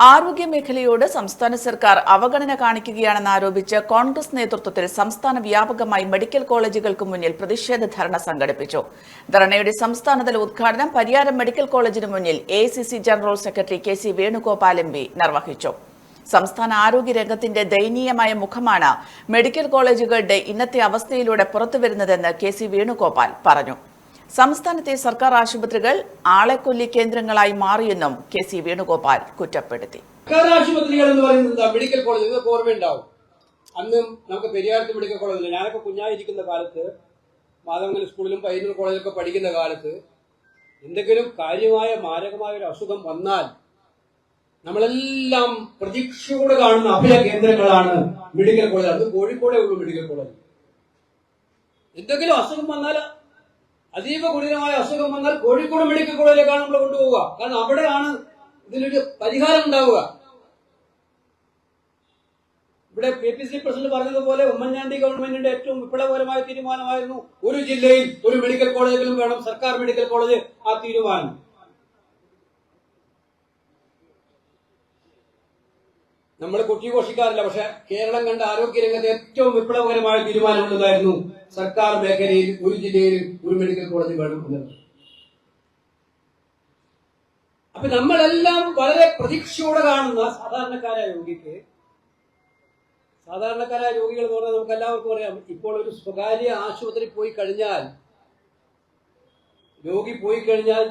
ആരോഗ്യമേഖലയോട് സംസ്ഥാന സർക്കാർ അവഗണന കാണിക്കുകയാണെന്ന് ആരോപിച്ച് കോൺഗ്രസ് നേതൃത്വത്തിൽ സംസ്ഥാന വ്യാപകമായി മെഡിക്കൽ കോളേജുകൾക്ക് മുന്നിൽ പ്രതിഷേധ ധർണ സംഘടിപ്പിച്ചു. ധർണയുടെ സംസ്ഥാനതല ഉദ്ഘാടനം പരിയാരം മെഡിക്കൽ കോളേജിന് മുന്നിൽ A general secretary K C Venugopal M നിർവഹിച്ചു. സംസ്ഥാന ആരോഗ്യ രംഗത്തിന്റെ ദയനീയമായ മുഖമാണ് മെഡിക്കൽ കോളേജുകളുടെ ഇന്നത്തെ അവസ്ഥയിലൂടെ പുറത്തുവരുന്നതെന്ന് കെ സി വേണുഗോപാൽ പറഞ്ഞു. സംസ്ഥാനത്തെ സർക്കാർ ആശുപത്രികൾ ആളെക്കൊല്ലി കേന്ദ്രങ്ങളായി മാറിയെന്നും കെ സി വേണുഗോപാൽ കുറ്റപ്പെടുത്തി. സർക്കാർ ആശുപത്രികൾ എന്ന് പറയുന്നത് മെഡിക്കൽ കോളേജ്. നിങ്ങൾക്ക് ഓർമ്മയുണ്ടാവും. അന്ന് നമുക്ക് പെരിയാർക്ക് മെഡിക്കൽ കോളേജില്ല ഞാനൊക്കെ കുഞ്ഞായിരിക്കുന്ന കാലത്ത് മാധവങ്കൽ സ്കൂളിലും പയ്യന്നൂർ കോളേജിലൊക്കെ പഠിക്കുന്ന കാലത്ത് എന്തെങ്കിലും കാര്യമായ മാരകമായ ഒരു അസുഖം വന്നാൽ നമ്മളെല്ലാം പ്രതീക്ഷയോടെ കാണുന്ന അഭയ കേന്ദ്രങ്ങളാണ് മെഡിക്കൽ കോളേജ്. അത് കോഴിക്കോടേ ഉള്ളൂ മെഡിക്കൽ കോളേജ്. എന്തെങ്കിലും അസുഖം വന്നാൽ അതീവ ഗുരുതരമായ അസുഖം വന്നാൽ കോഴിക്കോട് മെഡിക്കൽ കോളേജിലേക്കാണ് നമ്മൾ കൊണ്ടുപോവുക. കാരണം അവിടെയാണ് ഇതിലൊരു പരിഹാരം ഉണ്ടാവുക. ഇവിടെ കെ പി സി പ്രസിഡന്റ് പറഞ്ഞതുപോലെ ഉമ്മൻചാണ്ടി ഗവൺമെന്റിന്റെ ഏറ്റവും വിപ്ലവകരമായ തീരുമാനമായിരുന്നു ഒരു ജില്ലയിൽ ഒരു മെഡിക്കൽ കോളേജിലും വേണം സർക്കാർ മെഡിക്കൽ കോളേജ് ആ തീരുമാനം. നമ്മൾ കൊട്ടിഘോഷിക്കാറില്ല പക്ഷെ കേരളം കണ്ട ആരോഗ്യ രംഗത്തെ ഏറ്റവും വിപ്ലവകരമായ തീരുമാനമുള്ളതായിരുന്നു സർക്കാർ മേഖലയിൽ ഒരു ജില്ലയിൽ ഒരു മെഡിക്കൽ കോളേജ് വേണം അപ്പൊ നമ്മളെല്ലാം വളരെ പ്രതീക്ഷയോടെ കാണുന്ന സാധാരണക്കാരായ രോഗിക്ക് സാധാരണക്കാരായ രോഗികൾ എന്ന് പറഞ്ഞാൽ നമുക്ക് എല്ലാവർക്കും അറിയാം ഇപ്പോൾ ഒരു സ്വകാര്യ ആശുപത്രി പോയി കഴിഞ്ഞാൽ രോഗി പോയി കഴിഞ്ഞാൽ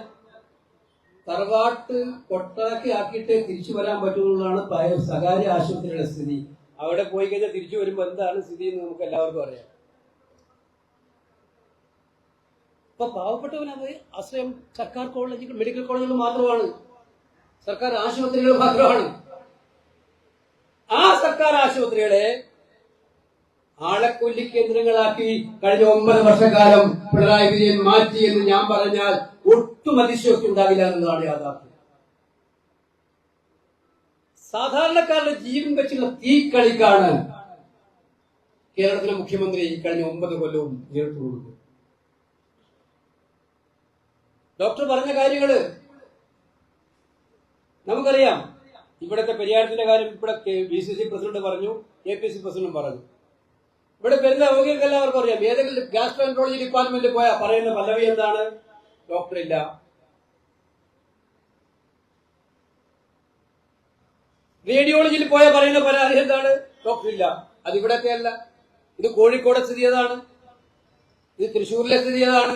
തറവാട്ട് കൊട്ടാക്കി ആക്കിയിട്ട് തിരിച്ചു വരാൻ പറ്റുമെന്നുള്ളതാണ് സ്വകാര്യ ആശുപത്രിയുടെ സ്ഥിതി. അവിടെ പോയി കഴിഞ്ഞാൽ തിരിച്ചു വരുമ്പോൾ എന്താണ് സ്ഥിതി എന്ന് നമുക്ക് എല്ലാവർക്കും അറിയാം. ഇപ്പൊ പാവപ്പെട്ടവനത് ആശ്രയം സർക്കാർ കോളേജുകൾ മെഡിക്കൽ കോളേജുകൾ മാത്രമാണ്. സർക്കാർ ആശുപത്രികൾ മാത്രമാണ്. ആ സർക്കാർ ആശുപത്രികളെ ആളെക്കൊല്ലി കേന്ദ്രങ്ങളാക്കി കഴിഞ്ഞ ഒമ്പത് വർഷക്കാലം പിണറായി വിജയൻ മാറ്റി എന്ന് ഞാൻ പറഞ്ഞാൽ ഒട്ടും അതിശയോക്തി ഉണ്ടാകില്ല എന്നതാണ് യാഥാർത്ഥ്യം. സാധാരണക്കാരുടെ ജീവൻ വെച്ചുള്ള തീക്കളിക്കാണ് കേരളത്തിലെ മുഖ്യമന്ത്രി കഴിഞ്ഞ ഒമ്പത് കൊല്ലവും നേതൃത്വം കൊടുക്കുന്നത് ഡോക്ടർ പറഞ്ഞ കാര്യങ്ങൾ നമുക്കറിയാം. ഇവിടത്തെ പരിഹാരത്തിന്റെ കാര്യം ഇവിടെ ബി സി സി പ്രസിഡന്റ് പറഞ്ഞു എ പി സി പ്രസിഡന്റും പറഞ്ഞു. ഇവിടെ വരുന്ന രോഗികൾക്ക് എല്ലാവർക്കും അറിയാം ഏതെങ്കിലും ഗ്യാസ്ട്രോൻട്രോളജി ഡിപ്പാർട്ട്മെന്റിൽ പോയാൽ പറയുന്ന പല്ലവി എന്താണ്? ഡോക്ടർ ഇല്ല. റേഡിയോളജിയിൽ പോയാൽ പറയുന്ന പരാതി എന്താണ്? ഡോക്ടർ ഇല്ല. അത് ഇവിടത്തെ അല്ല. ഇത് കോഴിക്കോട് സ്ഥിതി ഏതാണ്? ഇത് തൃശ്ശൂരിലെ സ്ഥിതി ഏതാണ്?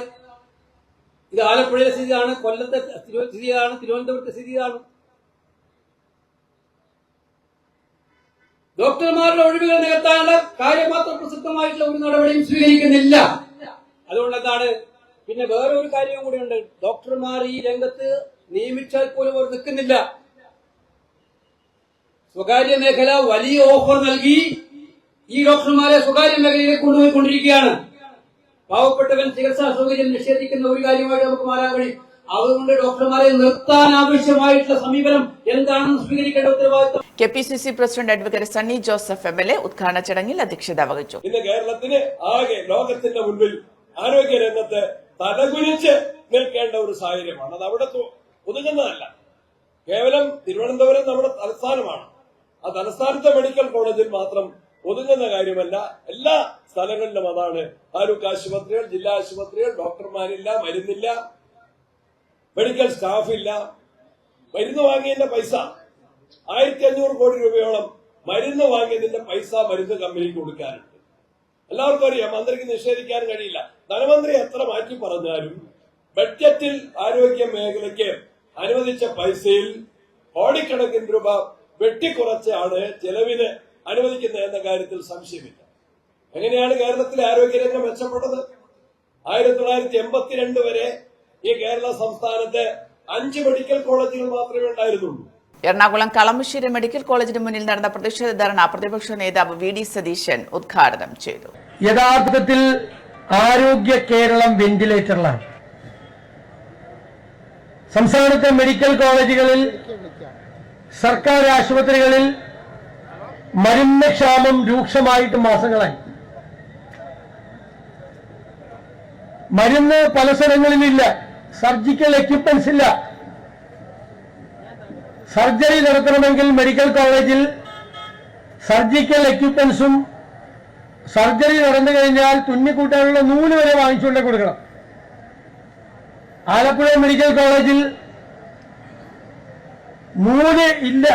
ഇത് ആലപ്പുഴയിലെ സ്ഥിതിയാണ് കൊല്ലത്തെ സ്ഥിതി ഏതാണ്? തിരുവനന്തപുരത്തെ സ്ഥിതിയാണ് ഡോക്ടർമാരുടെ ഒഴിവുകൾ നികത്താനുള്ള കാര്യമാത്ര പ്രസക്തമായിട്ടുള്ള ഒരു നടപടിയും സ്വീകരിക്കുന്നില്ല. അതുകൊണ്ട് എന്താണ് പിന്നെ വേറെ ഒരു കാര്യവും കൂടിയുണ്ട്. ഡോക്ടർമാർ ഈ രംഗത്ത് നിയമിച്ചാൽ പോലും അവർ നിൽക്കുന്നില്ല. സ്വകാര്യ മേഖല വലിയ ഓഫർ നൽകി ഈ ഡോക്ടർമാരെ സ്വകാര്യ മേഖലയിലേക്ക് കൊണ്ടുപോയിക്കൊണ്ടിരിക്കുകയാണ്. പാവപ്പെട്ടവൻ ചികിത്സാ സൗകര്യം നിഷേധിക്കുന്ന ഒരു കാര്യമായിട്ട് നമുക്ക് മാറാൻ കഴിയും. അതുകൊണ്ട് ഡോക്ടർമാരെ നിർത്താൻ ആവശ്യമായിട്ടുള്ള സമീപനം എന്താണെന്ന് സ്വീകരിക്കേണ്ട ഉത്തരവാദിത്വം K P C C president advocate Sunny Joseph M L A ഉദ്ഘാടന ചടങ്ങിൽ അധ്യക്ഷത വഹിച്ചു. ഇന്ന് കേരളത്തിന് ആകെ ലോകത്തിന്റെ മുൻപിൽ ആരോഗ്യ രംഗത്ത് തലകുനിച്ച് നിൽക്കേണ്ട ഒരു സാഹചര്യമാണ്. അത് അവിടെ ഒതുങ്ങുന്നതല്ല. കേവലം തിരുവനന്തപുരം നമ്മുടെ തലസ്ഥാനമാണ്. ആ തലസ്ഥാനത്തെ മെഡിക്കൽ കോളേജിൽ മാത്രം ഒതുങ്ങുന്ന കാര്യമല്ല. എല്ലാ സ്ഥലങ്ങളിലും അതാണ് താലൂക്ക് ആശുപത്രികൾ ജില്ലാ ആശുപത്രികൾ ഡോക്ടർമാരില്ല മരുന്നില്ല. മെഡിക്കൽ സ്റ്റാഫ് ഇല്ല മരുന്ന് വാങ്ങിയതിന്റെ പൈസ ആയിരത്തി അഞ്ഞൂറ് കോടി രൂപയോളം മരുന്ന് വാങ്ങിയതിന്റെ പൈസ മരുന്ന് കമ്പനിക്ക് കൊടുക്കാനുണ്ട്. എല്ലാവർക്കും അറിയാം മന്ത്രിക്ക് നിഷേധിക്കാൻ കഴിയില്ല. ധനമന്ത്രി എത്ര മാറ്റി പറഞ്ഞാലും ബഡ്ജറ്റിൽ ആരോഗ്യ മേഖലയ്ക്ക് അനുവദിച്ച പൈസയിൽ കോടിക്കണക്കിന് രൂപ വെട്ടിക്കുറച്ചാണ് ചെലവിന് അനുവദിക്കുന്നത് എന്ന കാര്യത്തിൽ സംശയമില്ല. എങ്ങനെയാണ് കേരളത്തിലെ ആരോഗ്യരംഗം മെച്ചപ്പെട്ടത്? ആയിരത്തി തൊള്ളായിരത്തി എൺപത്തിരണ്ട് വരെ ഈ കേരള സംസ്ഥാനത്ത് അഞ്ച് മെഡിക്കൽ കോളേജുകൾ മാത്രമേ ഉണ്ടായിരുന്നുള്ളൂ. എറണാകുളം കളമശ്ശേരി മെഡിക്കൽ കോളേജിന് മുന്നിൽ നടന്ന പ്രതിഷേധ ധർണ പ്രതിപക്ഷ നേതാവ് വി ഡി സതീശൻ ഉദ്ഘാടനം ചെയ്തു. യഥാർത്ഥത്തിൽ ആരോഗ്യ കേരളം വെന്റിലേറ്ററിലാണ്. സംസ്ഥാനത്തെ മെഡിക്കൽ കോളേജുകളിൽ സർക്കാർ ആശുപത്രികളിൽ മരുന്ന് ക്ഷാമം രൂക്ഷമായിട്ട് മാസങ്ങളായി. മരുന്ന് പല സ്ഥലങ്ങളിലില്ല സർജിക്കൽ എക്യുപ്മെന്റ്സ് ഇല്ല. സർജറി നടത്തണമെങ്കിൽ മെഡിക്കൽ കോളേജിൽ സർജിക്കൽ എക്യുപ്മെന്റ്സും സർജറി നടന്നു കഴിഞ്ഞാൽ തുന്നിക്കൂട്ടാനുള്ള നൂൽ വരെ വാങ്ങിച്ചുകൊണ്ടേ കൊടുക്കണം. ആലപ്പുഴ മെഡിക്കൽ കോളേജിൽ നൂൽ ഇല്ല.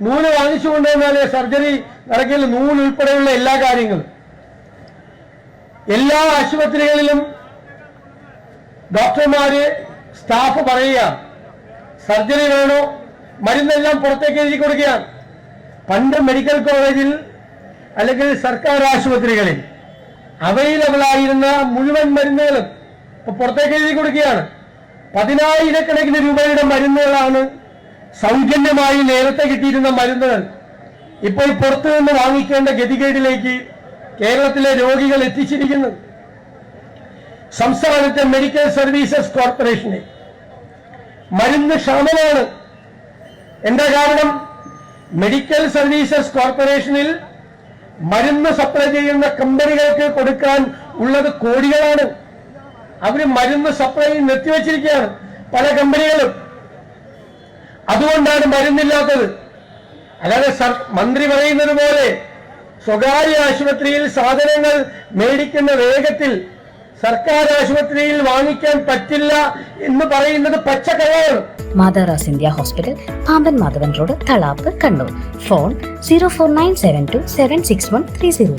നൂൽ വാങ്ങിച്ചു കൊണ്ടുവന്നാലേ സർജറി നടക്കില്ല. നൂലുൾപ്പെടെയുള്ള എല്ലാ കാര്യങ്ങളും. എല്ലാ ആശുപത്രികളിലും ഡോക്ടർമാര് സ്റ്റാഫ് പറയുകയാണ്. സർജറി വേണോ? മരുന്നെല്ലാം പുറത്തേക്ക് എഴുതി കൊടുക്കുകയാണ്. പണ്ട് മെഡിക്കൽ കോളേജിൽ അല്ലെങ്കിൽ സർക്കാർ ആശുപത്രികളിൽ അവൈലബിൾ ആയിരുന്ന മുഴുവൻ മരുന്നുകളും ഇപ്പൊ പുറത്തേക്ക് എഴുതി കൊടുക്കുകയാണ്. പതിനായിരക്കണക്കിന് രൂപയുടെ മരുന്നുകളാണ് സൗജന്യമായി നേരത്തെ കിട്ടിയിരുന്ന മരുന്നുകൾ. ഇപ്പോൾ പുറത്തു നിന്ന് വാങ്ങിക്കേണ്ട ഗതികേടിലേക്ക് കേരളത്തിലെ രോഗികൾ എത്തിച്ചിരിക്കുന്നത് സംസ്ഥാനത്തെ മെഡിക്കൽ സർവീസസ് കോർപ്പറേഷനെ മരുന്ന് ക്ഷാമമാണ്. എന്താ കാരണം? മെഡിക്കൽ സർവീസസ് കോർപ്പറേഷനിൽ മരുന്ന് സപ്ലൈ ചെയ്യുന്ന കമ്പനികൾക്ക് കൊടുക്കാൻ ഉള്ളത് കോടികളാണ്. അവർ മരുന്ന് സപ്ലൈ നിർത്തിവെച്ചിരിക്കുകയാണ് പല കമ്പനികളും. അതുകൊണ്ടാണ് മരുന്നില്ലാത്തത്. അല്ലാതെ മന്ത്രി പറയുന്നത് പോലെ സ്വകാര്യ ആശുപത്രിയിൽ സാധനങ്ങൾ മേടിക്കുന്ന വേഗത്തിൽ സർക്കാർ ആശുപത്രിയിൽ വാങ്ങിക്കാൻ പറ്റില്ല എന്ന് പറയുന്നത് പച്ചക്കള്ളമാണ് മാതാറാസ് India hospital Pamban Madhavan road Thalap Kannur. Phone zero four nine seven two seven six one three zero